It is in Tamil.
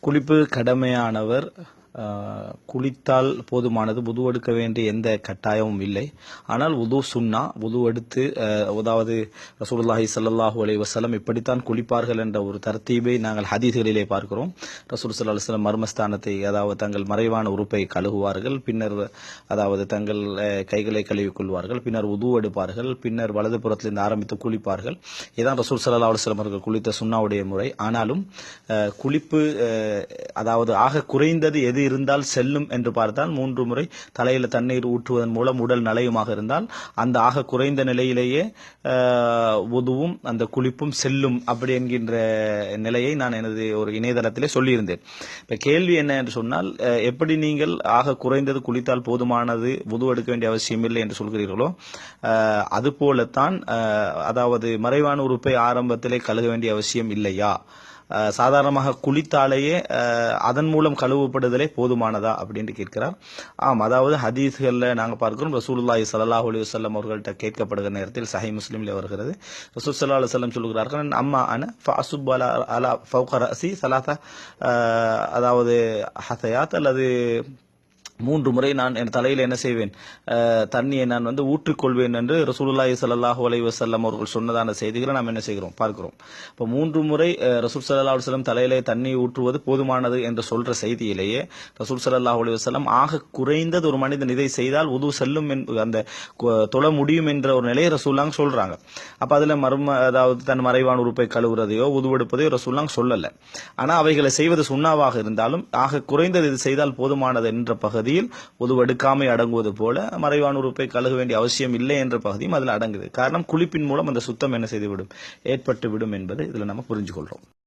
குளிப்பு கடமையானவர் குளித்தால் போதுமானது உது எடுக்க வேண்டிய எந்த கட்டாயமும் இல்லை. ஆனால் உது சுன்னா உது எடுத்து அதாவது ரசூலுல்லாஹி ஸல்லல்லாஹு அலி வசலம் இப்படித்தான் குளிப்பார்கள் என்ற ஒரு தர்த்தீபை நாங்கள் ஹதீஸ்களிலே பார்க்கிறோம். ரசூல் சல்லா அலுவலம் மர்மஸ்தானத்தை அதாவது தங்கள் மறைவான உறுப்பை கழுகுவார்கள். பின்னர் அதாவது தங்கள் கைகளை கழுவி கொள்வார்கள். பின்னர் உது எடுப்பார்கள். பின்னர் வலது புறத்திலிருந்து ஆரம்பித்து குளிப்பார்கள். இதான் ரசூல் சல்லா அலுவலம் அவர்கள் குளித்த சுன்னாவுடைய முறை. ஆனாலும் குளிப்பு அதாவது ஆக குறைந்தது எது இருந்தால் செல்லும் என்று பார்த்தால் மூன்று முறை தலையில் தண்ணீர் ஊற்றுவதன் மூலம் உடல் நலையுமாக இருந்தால் அந்த ஆக குறைந்த நிலையிலேயே உதுவும் அந்த குளிப்பும் செல்லும் அப்படி என்கின்ற நிலையை நான் எனது ஒரு இணையதளத்திலே சொல்லியிருந்தேன். இப்போ கேள்வி என்ன என்று சொன்னால் எப்படி நீங்கள் ஆக குறைந்தது குளித்தால் போதுமானது உது எடுக்க வேண்டிய அவசியம் இல்லை என்று சொல்கிறீர்களோ? அதுபோலத்தான் அதாவது மறைவான உறுப்பை ஆரம்பத்திலே கழுக வேண்டிய அவசியம் இல்லையா? சாதாரணமாக குளித்தாலேயே அதன் மூலம் கழுவப்படுதலே போதுமானதா அப்படின்னு கேட்கிறார். ஆம் அதாவது ஹதீஸ்களில் நாங்கள் பார்க்கிறோம் ரசூலுல்லாஹி சல்லாஹ் அலி வல்லம் அவர்கள்ட்ட கேட்கப்படுகிற நேரத்தில் சஹி முஸ்லீமில் வருகிறது. ரசூல் சல்லா அலி சொல்லம் சொல்கிறார்கள் அம்மா அன ஃபஅசுப் அலா அலா ஃபவுகர் அசி சலாத்தா அதாவது ஹசயாத் அல்லது மூன்று முறை நான் என் தலையில் என்ன செய்வேன்? தண்ணியை நான் வந்து ஊற்றிக்கொள்வேன் என்று ரசூலுல்லாஹி சல்லாஹூ அலி வசல்லம் அவர்கள் சொன்னதான செய்திகளை நாம் என்ன செய்கிறோம்? பார்க்கிறோம். இப்போ மூன்று முறை ரசூல் சல்லா அலுவலம் தலையிலே தண்ணி ஊற்றுவது போதுமானது என்று சொல்ற செய்தியிலேயே ரசூல் சல்லாஹூ அலி வசல்லம் ஆக குறைந்தது ஒரு மனிதன் இதை செய்தால் உது செல்லும் அந்த தொழ முடியும் என்ற ஒரு நிலையை ரசூல்லாங்க சொல்றாங்க. அப்போ அதில் மர்ம அதாவது தன் மறைவான உறுப்பை கழுவுறதையோ உதுவெடுப்பதையோ ரசூல்லாங்க சொல்லலை. ஆனால் அவைகளை செய்வது சுண்ணாவாக இருந்தாலும் ஆக குறைந்தது இது செய்தால் போதுமானது என்ற பகுதி பகுதியில் உதுவெடுக்காமை அடங்குவது போல மறைவான உறுப்பை கழுக வேண்டிய அவசியம் இல்லை என்ற பகுதியும் அதில் அடங்குது. காரணம் குளிப்பின் மூலம் அந்த சுத்தம் என்ன செய்துவிடும்? ஏற்பட்டு விடும் என்பதை இதுல நம்ம புரிஞ்சு கொள்றோம்